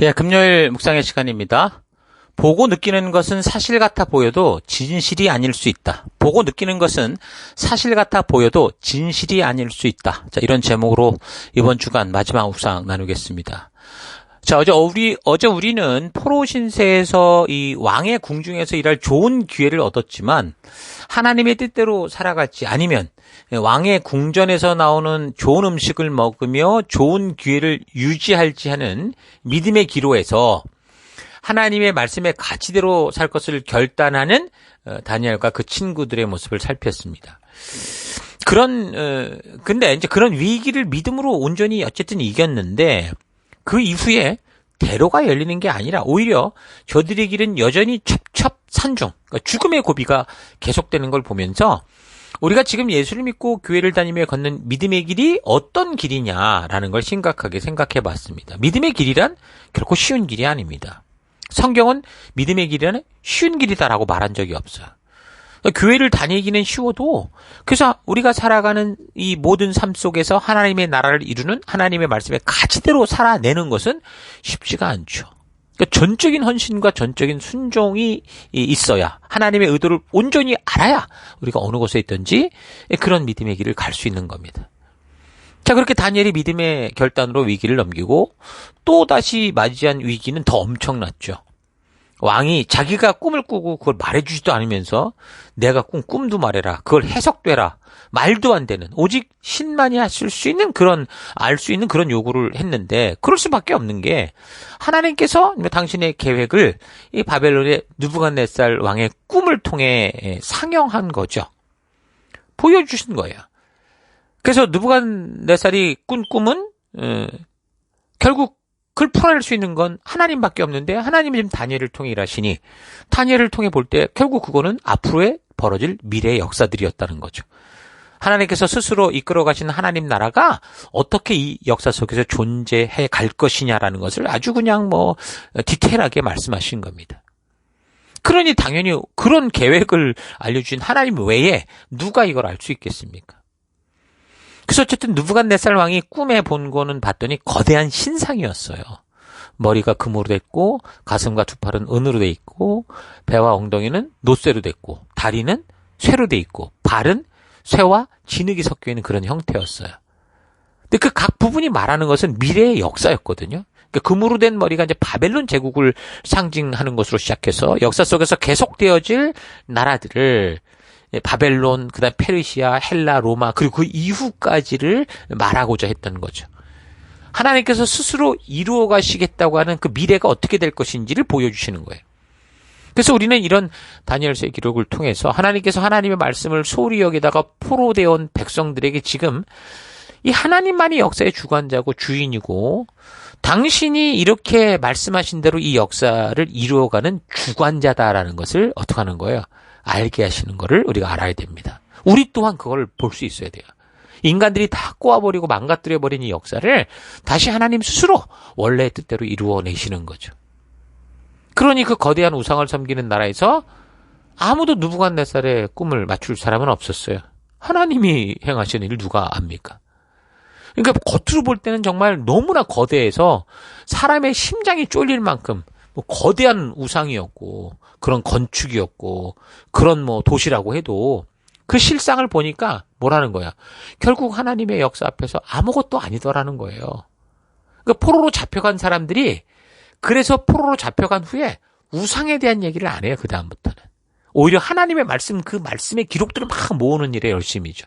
예, 금요일 묵상의 시간입니다. 보고 느끼는 것은 사실 같아 보여도 진실이 아닐 수 있다. 보고 느끼는 것은 사실 같아 보여도 진실이 아닐 수 있다. 자, 이런 제목으로 이번 주간 마지막 묵상 나누겠습니다. 자, 어제 우리, 어제 우리는 포로 신세에서 이 왕의 궁중에서 일할 좋은 기회를 얻었지만 하나님의 뜻대로 살아갔지 아니면 왕의 궁전에서 나오는 좋은 음식을 먹으며 좋은 기회를 유지할지 하는 믿음의 기로에서 하나님의 말씀의 가치대로 살 것을 결단하는 어, 다니엘과 그 친구들의 모습을 살폈습니다. 그런 어, 근데 이제 그런 위기를 믿음으로 온전히 어쨌든 이겼는데 그 이후에 대로가 열리는 게 아니라 오히려 저들의 길은 여전히 첩첩산중 그러니까 죽음의 고비가 계속되는 걸 보면서 우리가 지금 예수를 믿고 교회를 다니며 걷는 믿음의 길이 어떤 길이냐라는 걸 심각하게 생각해 봤습니다. 믿음의 길이란 결코 쉬운 길이 아닙니다. 성경은 믿음의 길이라는 쉬운 길이다라고 말한 적이 없어요. 교회를 다니기는 쉬워도 그래서 우리가 살아가는 이 모든 삶 속에서 하나님의 나라를 이루는 하나님의 말씀의 가치대로 살아내는 것은 쉽지가 않죠. 그러니까 전적인 헌신과 전적인 순종이 있어야 하나님의 의도를 온전히 알아야 우리가 어느 곳에 있든지 그런 믿음의 길을 갈 수 있는 겁니다. 자, 그렇게 다니엘이 믿음의 결단으로 위기를 넘기고 또 다시 맞이한 위기는 더 엄청났죠. 왕이 자기가 꿈을 꾸고 그걸 말해주지도 않으면서 내가 꾼 꿈도 말해라. 그걸 해석되라. 말도 안 되는 오직 신만이 하실 수 있는 그런 알 수 있는 그런 요구를 했는데 그럴 수밖에 없는 게 하나님께서 당신의 계획을 이 바벨론의 누부갓네살 왕의 꿈을 통해 상영한 거죠. 보여주신 거예요. 그래서 누부갓네살이 꾼 꿈은 어, 결국 그걸 풀어낼 수 있는 건 하나님밖에 없는데 하나님이 지금 다니엘을 통해 일하시니 다니엘을 통해 볼 때 결국 그거는 앞으로의 벌어질 미래의 역사들이었다는 거죠. 하나님께서 스스로 이끌어 가신 하나님 나라가 어떻게 이 역사 속에서 존재해 갈 것이냐라는 것을 아주 그냥 뭐 디테일하게 말씀하신 겁니다. 그러니 당연히 그런 계획을 알려주신 하나님 외에 누가 이걸 알 수 있겠습니까? 그래서 어쨌든 누부갓네살 왕이 꿈에 본 거는 봤더니 거대한 신상이었어요. 머리가 금으로 됐고 가슴과 두 팔은 은으로 돼 있고 배와 엉덩이는 노쇠로 됐고 다리는 쇠로 돼 있고 발은 쇠와 진흙이 섞여 있는 그런 형태였어요. 근데 그 각 부분이 말하는 것은 미래의 역사였거든요. 그러니까 금으로 된 머리가 이제 바벨론 제국을 상징하는 것으로 시작해서 역사 속에서 계속되어질 나라들을 바벨론, 그다음 페르시아, 헬라, 로마 그리고 그 이후까지를 말하고자 했던 거죠. 하나님께서 스스로 이루어 가시겠다고 하는 그 미래가 어떻게 될 것인지를 보여주시는 거예요. 그래서 우리는 이런 다니엘서의 기록을 통해서 하나님께서 하나님의 말씀을 소홀히 여기다가 포로되어 온 백성들에게 지금 이 하나님만이 역사의 주관자고 주인이고 당신이 이렇게 말씀하신 대로 이 역사를 이루어가는 주관자다라는 것을 어떻게 하는 거예요? 알게 하시는 것을 우리가 알아야 됩니다. 우리 또한 그걸 볼 수 있어야 돼요. 인간들이 다 꼬아버리고 망가뜨려버린 이 역사를 다시 하나님 스스로 원래의 뜻대로 이루어내시는 거죠. 그러니 그 거대한 우상을 섬기는 나라에서 아무도 누부갓네살의 꿈을 맞출 사람은 없었어요. 하나님이 행하시는 일 누가 압니까? 그러니까 겉으로 볼 때는 정말 너무나 거대해서 사람의 심장이 쫄릴 만큼 뭐 거대한 우상이었고 그런 건축이었고 그런 뭐 도시라고 해도 그 실상을 보니까 뭐라는 거야? 결국 하나님의 역사 앞에서 아무것도 아니더라는 거예요. 그러니까 포로로 잡혀간 사람들이 그래서 포로로 잡혀간 후에 우상에 대한 얘기를 안 해요. 그 다음부터는 오히려 하나님의 말씀 그 말씀의 기록들을 막 모으는 일에 열심이죠.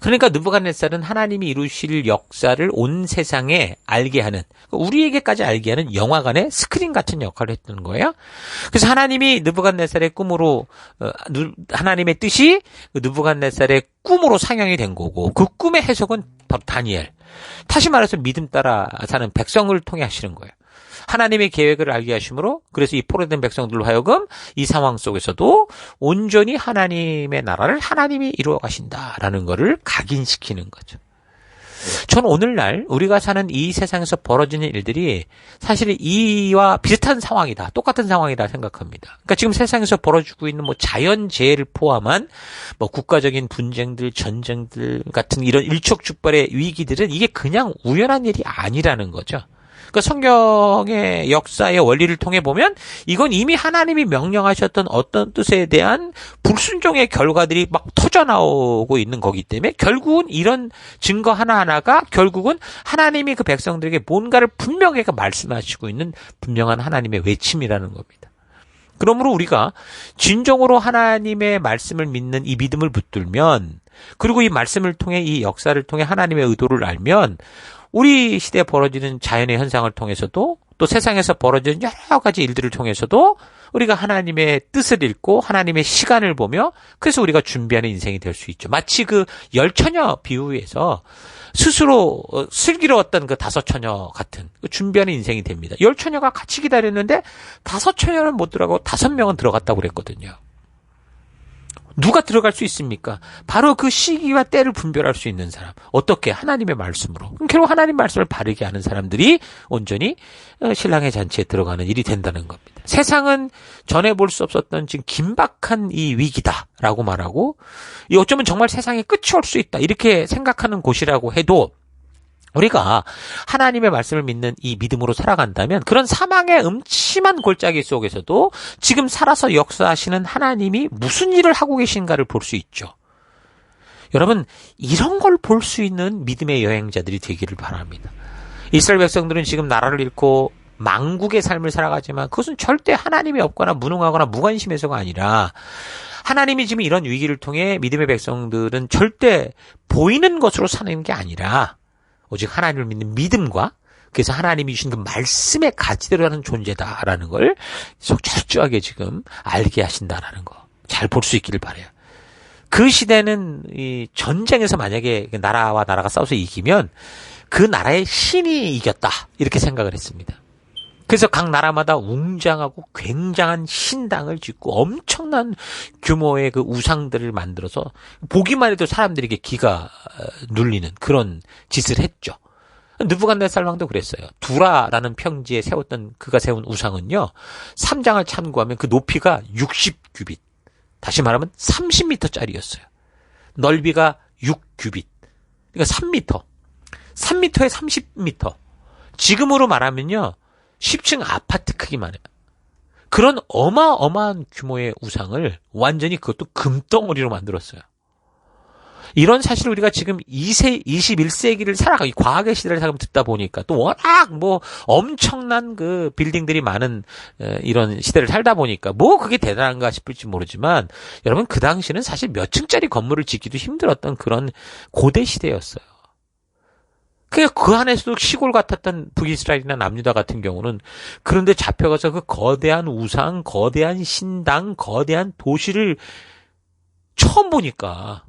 그러니까 느부갓네살은 하나님이 이루실 역사를 온 세상에 알게 하는 우리에게까지 알게 하는 영화관의 스크린 같은 역할을 했던 거예요. 그래서 하나님이 느부갓네살의 꿈으로 어, 하나님의 뜻이 그 느부갓네살의 꿈으로 상영이 된 거고 그 꿈의 해석은 바로 다니엘. 다시 말해서 믿음 따라 사는 백성을 통해 하시는 거예요. 하나님의 계획을 알게 하심으로 그래서 이 포로된 백성들로 하여금 이 상황 속에서도 온전히 하나님의 나라를 하나님이 이루어 가신다라는 것을 각인시키는 거죠. 전 오늘날 우리가 사는 이 세상에서 벌어지는 일들이 사실 이와 비슷한 상황이다. 똑같은 상황이다 생각합니다. 그러니까 지금 세상에서 벌어지고 있는 뭐 자연 재해를 포함한 뭐 국가적인 분쟁들, 전쟁들 같은 이런 일촉즉발의 위기들은 이게 그냥 우연한 일이 아니라는 거죠. 그 성경의 역사의 원리를 통해 보면 이건 이미 하나님이 명령하셨던 어떤 뜻에 대한 불순종의 결과들이 막 터져 나오고 있는 거기 때문에 결국은 이런 증거 하나하나가 결국은 하나님이 그 백성들에게 뭔가를 분명하게 말씀하시고 있는 분명한 하나님의 외침이라는 겁니다. 그러므로 우리가 진정으로 하나님의 말씀을 믿는 이 믿음을 붙들면 그리고 이 말씀을 통해 이 역사를 통해 하나님의 의도를 알면 우리 시대에 벌어지는 자연의 현상을 통해서도 또 세상에서 벌어지는 여러 가지 일들을 통해서도 우리가 하나님의 뜻을 읽고 하나님의 시간을 보며 그래서 우리가 준비하는 인생이 될 수 있죠. 마치 그 열 처녀 비유에서 스스로 어, 슬기로웠던 그 다섯 처녀 같은 그 준비하는 인생이 됩니다. 열 처녀가 같이 기다렸는데 다섯 처녀는 못 들어가고 다섯 명은 들어갔다고 그랬거든요. 누가 들어갈 수 있습니까? 바로 그 시기와 때를 분별할 수 있는 사람. 어떻게? 하나님의 말씀으로. 그럼 결국 하나님 말씀을 바르게 하는 사람들이 온전히 어, 신랑의 잔치에 들어가는 일이 된다는 겁니다. 세상은 전해 볼수 없었던 지금 긴박한 이 위기다라고 말하고 이 어쩌면 정말 세상에 끝이 올 수 있다 이렇게 생각하는 곳이라고 해도 우리가 하나님의 말씀을 믿는 이 믿음으로 살아간다면 그런 사망의 음침한 골짜기 속에서도 지금 살아서 역사하시는 하나님이 무슨 일을 하고 계신가를 볼 수 있죠. 여러분, 이런 걸 볼 수 있는 믿음의 여행자들이 되기를 바랍니다. 이스라엘 백성들은 지금 나라를 잃고 망국의 삶을 살아가지만 그것은 절대 하나님이 없거나 무능하거나 무관심해서가 아니라 하나님이 지금 이런 위기를 통해 믿음의 백성들은 절대 보이는 것으로 사는 게 아니라 오직 하나님을 믿는 믿음과 그래서 하나님이 주신 그 말씀의 가치대로 하는 존재다라는 걸 철저하게 지금 알게 하신다라는 거. 잘 볼 수 있기를 바래요. 그 시대는 이 전쟁에서 만약에 그 나라와 나라가 싸워서 이기면 그 나라의 신이 이겼다. 이렇게 생각을 했습니다. 그래서 각 나라마다 웅장하고 굉장한 신당을 짓고 엄청난 규모의 그 우상들을 만들어서 보기만 해도 사람들에게 기가 어, 눌리는 그런 짓을 했죠. 느부갓네살 왕도 그랬어요. 두라라는 평지에 세웠던 그가 세운 우상은요. 3장을 참고하면 그 높이가 60규빗. 다시 말하면 30m짜리였어요. 넓이가 6규빗. 그러니까 3m. 3m에 30m. 지금으로 말하면요. 10층 아파트 크기만 해요. 그런 어마어마한 규모의 우상을 완전히 그것도 금덩어리로 만들었어요. 이런 사실을 우리가 지금 2세, 21세기를 살아가, 이 과학의 시대를 살아 듣다 보니까 또 워낙 뭐 엄청난 그 빌딩들이 많은 이런 시대를 살다 보니까 뭐 그게 대단한가 싶을지 모르지만 여러분 그 당시는 사실 몇 층짜리 건물을 짓기도 힘들었던 그런 고대 시대였어요. 그그 안에서도 시골 같았던 북이스라엘이나 남유다 같은 경우는 그런데 잡혀가서 그 거대한 우상, 거대한 신당, 거대한 도시를 처음 보니까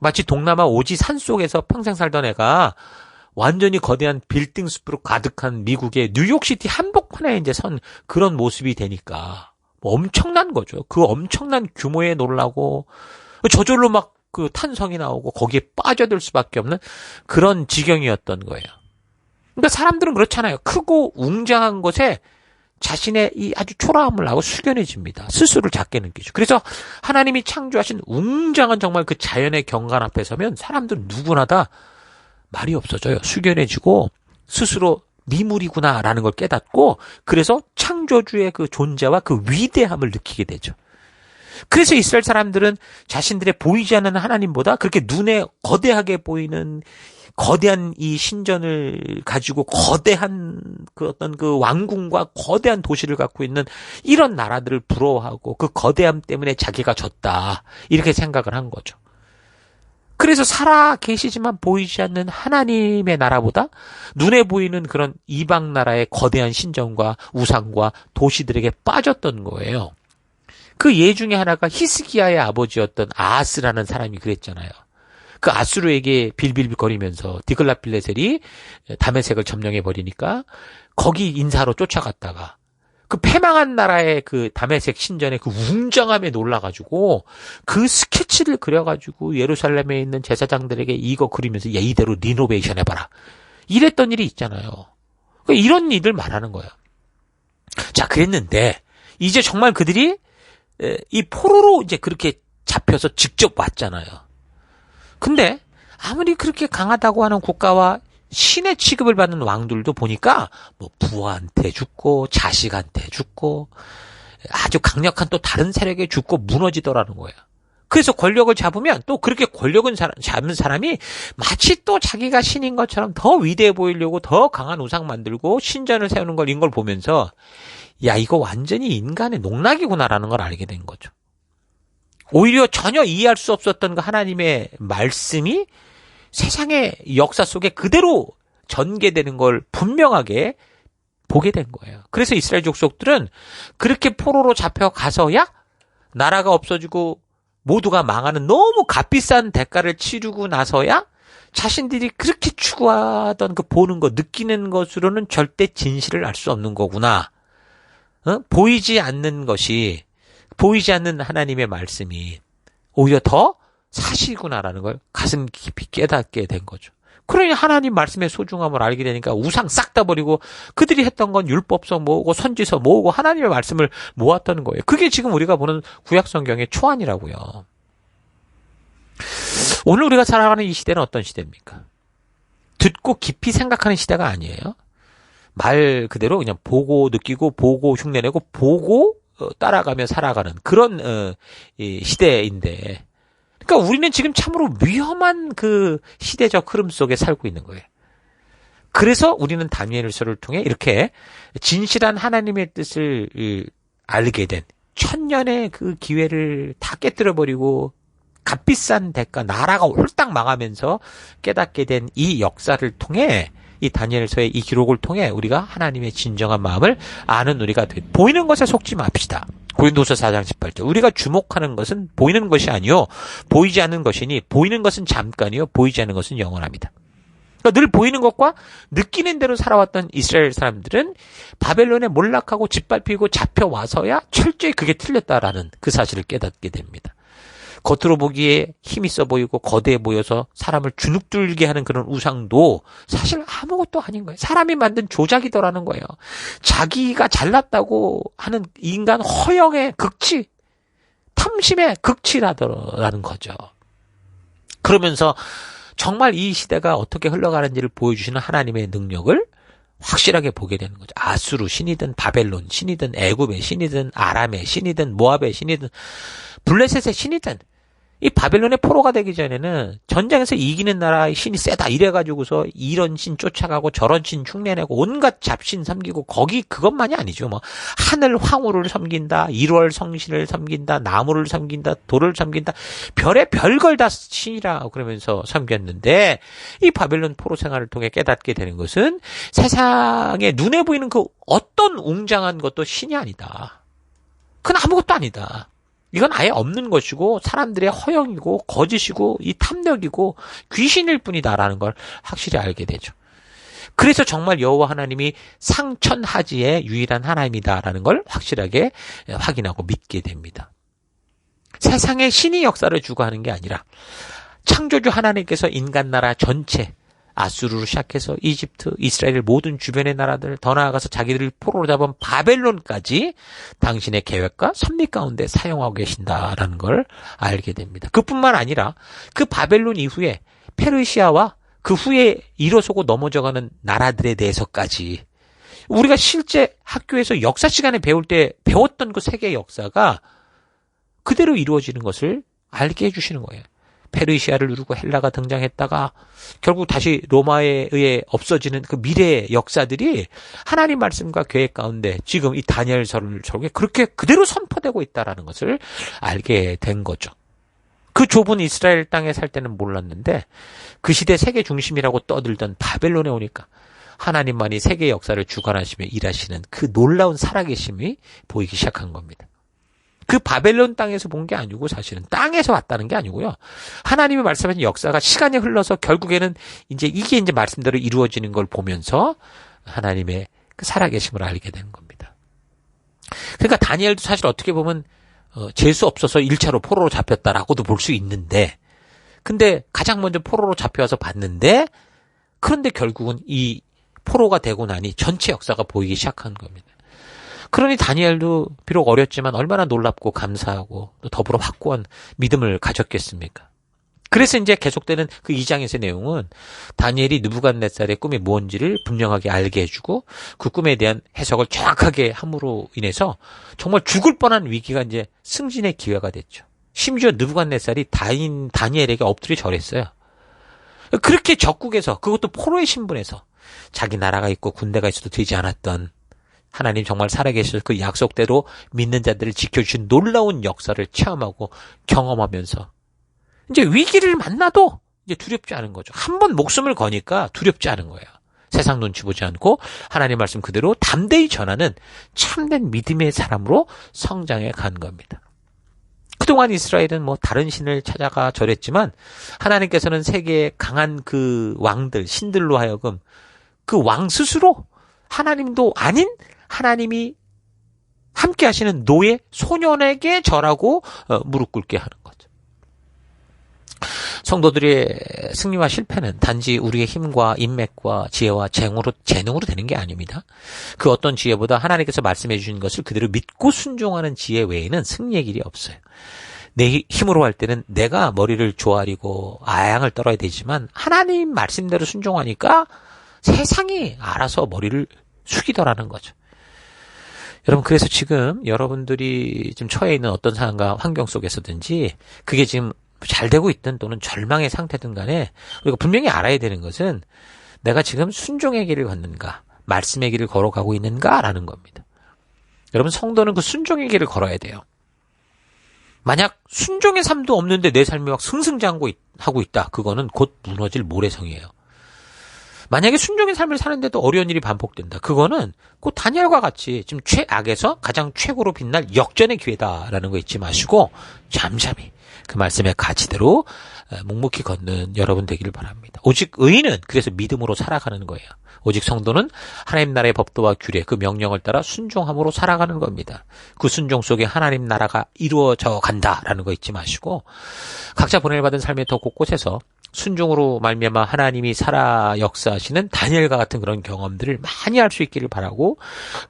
마치 동남아 오지 산 속에서 평생 살던 애가 완전히 거대한 빌딩 숲으로 가득한 미국의 뉴욕시티 한복판에 이제 선 그런 모습이 되니까 뭐 엄청난 거죠. 그 엄청난 규모에 놀라고 저절로 막 그 탄성이 나오고 거기에 빠져들 수밖에 없는 그런 지경이었던 거예요. 그러니까 사람들은 그렇잖아요. 크고 웅장한 곳에 자신의 이 아주 초라함을 하고 숙연해집니다. 스스로를 작게 느끼죠. 그래서 하나님이 창조하신 웅장한 정말 그 자연의 경관 앞에 서면 사람들 누구나 다 말이 없어져요. 숙연해지고 스스로 미물이구나라는 걸 깨닫고 그래서 창조주의 그 존재와 그 위대함을 느끼게 되죠. 그래서 이스라엘 사람들은 자신들의 보이지 않는 하나님보다 그렇게 눈에 거대하게 보이는 거대한 이 신전을 가지고 거대한 그 어떤 그 왕궁과 거대한 도시를 갖고 있는 이런 나라들을 부러워하고 그 거대함 때문에 자기가 졌다. 이렇게 생각을 한 거죠. 그래서 살아 계시지만 보이지 않는 하나님의 나라보다 눈에 보이는 그런 이방 나라의 거대한 신전과 우상과 도시들에게 빠졌던 거예요. 그 예 중에 하나가 히스기야의 아버지였던 아스라는 사람이 그랬잖아요. 그 아수르에게 빌빌거리면서 디글라필레셀이 다메색을 점령해 버리니까 거기 인사로 쫓아갔다가 그 패망한 나라의 그 다메색 신전의 그 웅장함에 놀라가지고 그 스케치를 그려가지고 예루살렘에 있는 제사장들에게 이거 그리면서 야 이대로 리노베이션 해봐라 이랬던 일이 있잖아요. 그러니까 이런 일을 말하는 거예요. 자 그랬는데 이제 정말 그들이 이 포로로 이제 그렇게 잡혀서 직접 왔잖아요. 근데 아무리 그렇게 강하다고 하는 국가와 신의 취급을 받는 왕들도 보니까 뭐 부하한테 죽고 자식한테 죽고 아주 강력한 또 다른 세력에 죽고 무너지더라는 거예요. 그래서 권력을 잡으면 또 그렇게 권력을 잡은 사람이 마치 또 자기가 신인 것처럼 더 위대해 보이려고 더 강한 우상 만들고 신전을 세우는 걸 이걸 보면서 야 이거 완전히 인간의 농락이구나라는 걸 알게 된 거죠. 오히려 전혀 이해할 수 없었던 그 하나님의 말씀이 세상의 역사 속에 그대로 전개되는 걸 분명하게 보게 된 거예요. 그래서 이스라엘 족속들은 그렇게 포로로 잡혀가서야 나라가 없어지고 모두가 망하는 너무 값비싼 대가를 치르고 나서야 자신들이 그렇게 추구하던 그 보는 것, 느끼는 것으로는 절대 진실을 알 수 없는 거구나. 어? 보이지 않는 것이, 보이지 않는 하나님의 말씀이 오히려 더 사실구나라는 걸 가슴 깊이 깨닫게 된 거죠. 그러니 하나님 말씀의 소중함을 알게 되니까 우상 싹 다 버리고 그들이 했던 건 율법서 모으고 선지서 모으고 하나님의 말씀을 모았던 거예요. 그게 지금 우리가 보는 구약 성경의 초안이라고요. 오늘 우리가 살아가는 이 시대는 어떤 시대입니까? 듣고 깊이 생각하는 시대가 아니에요. 말 그대로 그냥 보고 느끼고 보고 흉내내고 보고 어, 따라가며 살아가는 그런 어, 시대인데 그러니까 우리는 지금 참으로 위험한 그 시대적 흐름 속에 살고 있는 거예요. 그래서 우리는 다니엘서를 통해 이렇게 진실한 하나님의 뜻을 알게 된 천년의 그 기회를 다 깨뜨려 버리고 값비싼 대가 나라가 홀딱 망하면서 깨닫게 된 이 역사를 통해 이 다니엘서의 이 기록을 통해 우리가 하나님의 진정한 마음을 아는 우리가 돼. 보이는 것에 속지 맙시다. 고린도서 4장 18절. 우리가 주목하는 것은 보이는 것이 아니요 보이지 않는 것이니 보이는 것은 잠깐이요 보이지 않는 것은 영원합니다. 그러니까 늘 보이는 것과 느끼는 대로 살아왔던 이스라엘 사람들은 바벨론에 몰락하고 짓밟히고 잡혀와서야 철저히 그게 틀렸다라는 그 사실을 깨닫게 됩니다. 겉으로 보기에 힘 있어 보이고 거대해 보여서 사람을 주눅들게 하는 그런 우상도 사실 아무것도 아닌 거예요. 사람이 만든 조작이더라는 거예요. 자기가 잘났다고 하는 인간 허영의 극치, 탐심의 극치라더라는 거죠. 그러면서 정말 이 시대가 어떻게 흘러가는지를 보여주시는 하나님의 능력을 확실하게 보게 되는 거죠. 아수르 신이든 바벨론 신이든 애굽의 신이든 아람의 신이든 모압의 신이든 블레셋의 신이든 이 바벨론의 포로가 되기 전에는 전쟁에서 이기는 나라의 신이 세다 이래가지고서 이런 신 쫓아가고 저런 신 흉내내고 온갖 잡신 섬기고 거기 그것만이 아니죠. 뭐 하늘 황후를 섬긴다, 1월 성신을 섬긴다, 나무를 섬긴다, 돌을 섬긴다, 별의 별걸 다 신이라 그러면서 섬겼는데 이 바벨론 포로 생활을 통해 깨닫게 되는 것은 세상에 눈에 보이는 그 어떤 웅장한 것도 신이 아니다. 그건 아무것도 아니다. 이건 아예 없는 것이고 사람들의 허영이고 거짓이고 이 탐욕이고 귀신일 뿐이다라는 걸 확실히 알게 되죠. 그래서 정말 여호와 하나님이 상천하지의 유일한 하나님이다라는 걸 확실하게 확인하고 믿게 됩니다. 세상의 신이 역사를 주고하는 게 아니라 창조주 하나님께서 인간 나라 전체 아수르로 시작해서 이집트, 이스라엘 모든 주변의 나라들, 더 나아가서 자기들을 포로로 잡은 바벨론까지 당신의 계획과 섭리 가운데 사용하고 계신다라는 걸 알게 됩니다. 그뿐만 아니라 그 바벨론 이후에 페르시아와 그 후에 일어서고 넘어져가는 나라들에 대해서까지 우리가 실제 학교에서 역사 시간에 배울 때 배웠던 그 세계 역사가 그대로 이루어지는 것을 알게 해주시는 거예요. 페르시아를 누르고 헬라가 등장했다가 결국 다시 로마에 의해 없어지는 그 미래의 역사들이 하나님 말씀과 계획 가운데 지금 이 다니엘서를 저게 그렇게 그대로 선포되고 있다라는 것을 알게 된 거죠. 그 좁은 이스라엘 땅에 살 때는 몰랐는데 그 시대 세계 중심이라고 떠들던 바벨론에 오니까 하나님만이 세계 역사를 주관하시며 일하시는 그 놀라운 살아계심이 보이기 시작한 겁니다. 그 바벨론 땅에서 본 게 아니고 사실은 땅에서 왔다는 게 아니고요. 하나님이 말씀하신 역사가 시간이 흘러서 결국에는 이제 이게 이제 말씀대로 이루어지는 걸 보면서 하나님의 그 살아계심을 알게 된 겁니다. 그러니까 다니엘도 사실 어떻게 보면 어, 재수 없어서 1차로 포로로 잡혔다라고도 볼 수 있는데 근데 가장 먼저 포로로 잡혀와서 봤는데 그런데 결국은 이 포로가 되고 나니 전체 역사가 보이기 시작한 겁니다. 그러니 다니엘도 비록 어렸지만 얼마나 놀랍고 감사하고 또 더불어 확고한 믿음을 가졌겠습니까? 그래서 이제 계속되는 그 2장에서의 내용은 다니엘이 느부갓네살의 꿈이 뭔지를 분명하게 알게 해주고 그 꿈에 대한 해석을 정확하게 함으로 인해서 정말 죽을 뻔한 위기가 이제 승진의 기회가 됐죠. 심지어 느부갓네살이 다인 다니엘에게 엎드려 절했어요. 그렇게 적국에서 그것도 포로의 신분에서 자기 나라가 있고 군대가 있어도 되지 않았던 하나님 정말 살아계실 그 약속대로 믿는 자들을 지켜주신 놀라운 역사를 체험하고 경험하면서 이제 위기를 만나도 이제 두렵지 않은 거죠. 한 번 목숨을 거니까 두렵지 않은 거예요. 세상 눈치 보지 않고 하나님 말씀 그대로 담대히 전하는 참된 믿음의 사람으로 성장해 간 겁니다. 그동안 이스라엘은 뭐 다른 신을 찾아가 절했지만 하나님께서는 세계의 강한 그 왕들, 신들로 하여금 그 왕 스스로 하나님도 아닌 하나님이 함께 하시는 노예, 소년에게 절하고 어, 무릎 꿇게 하는 거죠. 성도들의 승리와 실패는 단지 우리의 힘과 인맥과 지혜와 재능으로, 재능으로 되는 게 아닙니다. 그 어떤 지혜보다 하나님께서 말씀해 주신 것을 그대로 믿고 순종하는 지혜 외에는 승리의 길이 없어요. 내 힘으로 할 때는 내가 머리를 조아리고 아양을 떨어야 되지만 하나님 말씀대로 순종하니까 세상이 알아서 머리를 숙이더라는 거죠. 여러분 그래서 지금 여러분들이 지금 처해 있는 어떤 상황과 환경 속에서든지 그게 지금 잘 되고 있든 또는 절망의 상태든 간에 우리가 분명히 알아야 되는 것은 내가 지금 순종의 길을 걷는가 말씀의 길을 걸어가고 있는가라는 겁니다. 여러분 성도는 그 순종의 길을 걸어야 돼요. 만약 순종의 삶도 없는데 내 삶이 막 승승장구하고 있다. 그거는 곧 무너질 모래성이에요. 만약에 순종의 삶을 사는데도 어려운 일이 반복된다. 그거는 꼭 다니엘과 같이 지금 최악에서 가장 최고로 빛날 역전의 기회다라는 거 잊지 마시고 잠잠히 그 말씀의 가치대로 묵묵히 걷는 여러분 되기를 바랍니다. 오직 의인은 그래서 믿음으로 살아가는 거예요. 오직 성도는 하나님 나라의 법도와 규례, 그 명령을 따라 순종함으로 살아가는 겁니다. 그 순종 속에 하나님 나라가 이루어져 간다라는 거 잊지 마시고 각자 보내받은 삶의 더 곳곳에서 순종으로 말미암아 하나님이 살아 역사하시는 다니엘과 같은 그런 경험들을 많이 할 수 있기를 바라고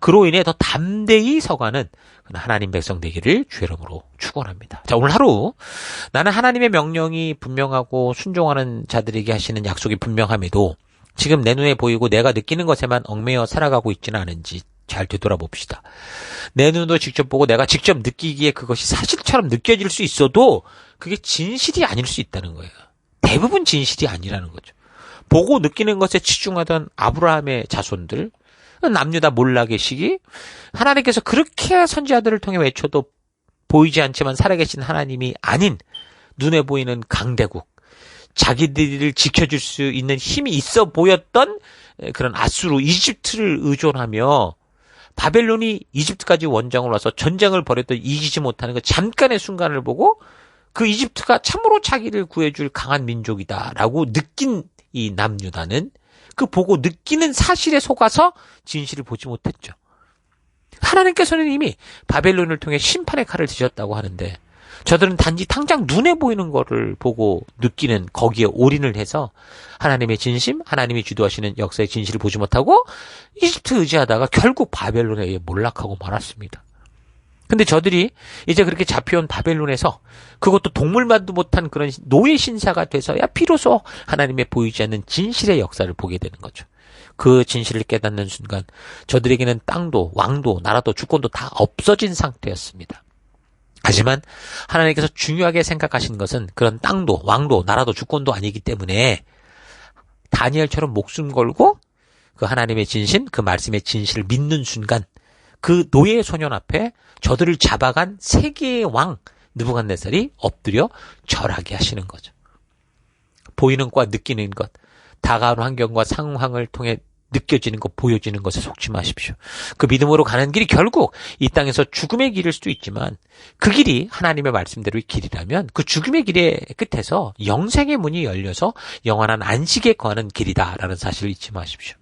그로 인해 더 담대히 서가는 하나님 백성 되기를 주여름으로 축원합니다. 자 오늘 하루 나는 하나님의 명령이 분명하고 순종하는 자들에게 하시는 약속이 분명함에도 지금 내 눈에 보이고 내가 느끼는 것에만 얽매여 살아가고 있지는 않은지 잘 되돌아봅시다. 내 눈으로 직접 보고 내가 직접 느끼기에 그것이 사실처럼 느껴질 수 있어도 그게 진실이 아닐 수 있다는 거예요. 대부분 진실이 아니라는 거죠. 보고 느끼는 것에 치중하던 아브라함의 자손들, 남유다 몰락의 시기, 하나님께서 그렇게 선지자들을 통해 외쳐도 보이지 않지만 살아계신 하나님이 아닌 눈에 보이는 강대국, 자기들을 지켜줄 수 있는 힘이 있어 보였던 그런 아수르, 이집트를 의존하며 바벨론이 이집트까지 원정을 와서 전쟁을 벌였던 이기지 못하는 그 잠깐의 순간을 보고 그 이집트가 참으로 자기를 구해줄 강한 민족이다라고 느낀 이 남유다는 그 보고 느끼는 사실에 속아서 진실을 보지 못했죠. 하나님께서는 이미 바벨론을 통해 심판의 칼을 드셨다고 하는데 저들은 단지 당장 눈에 보이는 거를 보고 느끼는 거기에 올인을 해서 하나님의 진심, 하나님이 주도하시는 역사의 진실을 보지 못하고 이집트 의지하다가 결국 바벨론에 의해 몰락하고 말았습니다. 근데 저들이 이제 그렇게 잡혀온 바벨론에서 그것도 동물만도 못한 그런 노예 신사가 돼서야 비로소 하나님의 보이지 않는 진실의 역사를 보게 되는 거죠. 그 진실을 깨닫는 순간 저들에게는 땅도 왕도 나라도 주권도 다 없어진 상태였습니다. 하지만 하나님께서 중요하게 생각하시는 것은 그런 땅도 왕도 나라도 주권도 아니기 때문에 다니엘처럼 목숨 걸고 그 하나님의 진심, 그 말씀의 진실을 믿는 순간 그 노예 소년 앞에 저들을 잡아간 세계의 왕 느부갓네살이 엎드려 절하게 하시는 거죠. 보이는 것과 느끼는 것, 다가온 환경과 상황을 통해 느껴지는 것, 보여지는 것에 속지 마십시오. 그 믿음으로 가는 길이 결국 이 땅에서 죽음의 길일 수도 있지만 그 길이 하나님의 말씀대로의 길이라면 그 죽음의 길의 끝에서 영생의 문이 열려서 영원한 안식에 거하는 길이다라는 사실을 잊지 마십시오.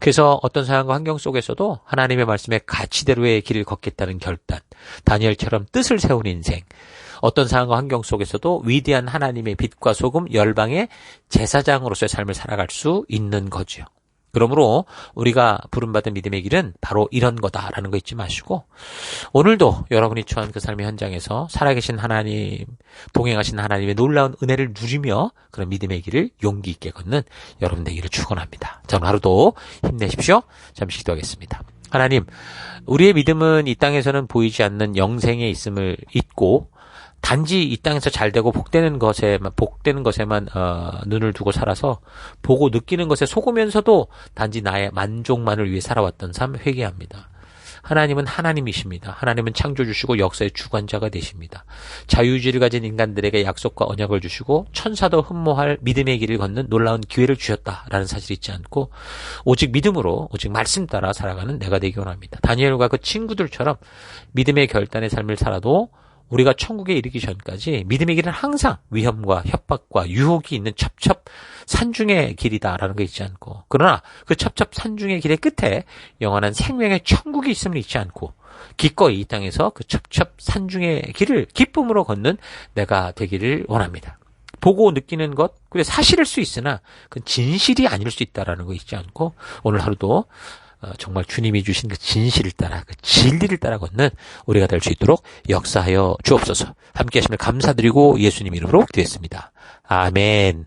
그래서 어떤 상황과 환경 속에서도 하나님의 말씀의 가치대로의 길을 걷겠다는 결단, 다니엘처럼 뜻을 세운 인생, 어떤 상황과 환경 속에서도 위대한 하나님의 빛과 소금, 열방의 제사장으로서의 삶을 살아갈 수 있는 거죠. 그러므로 우리가 부름받은 믿음의 길은 바로 이런 거다라는 거 잊지 마시고 오늘도 여러분이 처한 그 삶의 현장에서 살아계신 하나님, 동행하신 하나님의 놀라운 은혜를 누리며 그런 믿음의 길을 용기 있게 걷는 여러분 되기를 축원합니다. 자, 하루도 힘내십시오. 잠시 기도하겠습니다. 하나님, 우리의 믿음은 이 땅에서는 보이지 않는 영생에 있음을 잊고 단지 이 땅에서 잘 되고 복되는 것에만 복되는 것에만 어, 눈을 두고 살아서 보고 느끼는 것에 속으면서도 단지 나의 만족만을 위해 살아왔던 삶 회개합니다. 하나님은 하나님이십니다. 하나님은 창조주시고 역사의 주관자가 되십니다. 자유의지를 가진 인간들에게 약속과 언약을 주시고 천사도 흠모할 믿음의 길을 걷는 놀라운 기회를 주셨다라는 사실을 잊지 않고 오직 믿음으로 오직 말씀 따라 살아가는 내가 되기 원합니다. 다니엘과 그 친구들처럼 믿음의 결단의 삶을 살아도 우리가 천국에 이르기 전까지 믿음의 길은 항상 위험과 협박과 유혹이 있는 첩첩 산중의 길이다라는 거 잊지 않고 그러나 그 첩첩 산중의 길의 끝에 영원한 생명의 천국이 있음을 잊지 않고 기꺼이 이 땅에서 그 첩첩 산중의 길을 기쁨으로 걷는 내가 되기를 원합니다. 보고 느끼는 것, 그래 사실일 수 있으나 그 진실이 아닐 수 있다라는 거 잊지 않고 오늘 하루도 어, 정말 주님이 주신 그 진실을 따라 그 진리를 따라 걷는 우리가 될 수 있도록 역사하여 주옵소서. 함께 하심을 감사드리고 예수님 이름으로 드렸습니다. 아멘.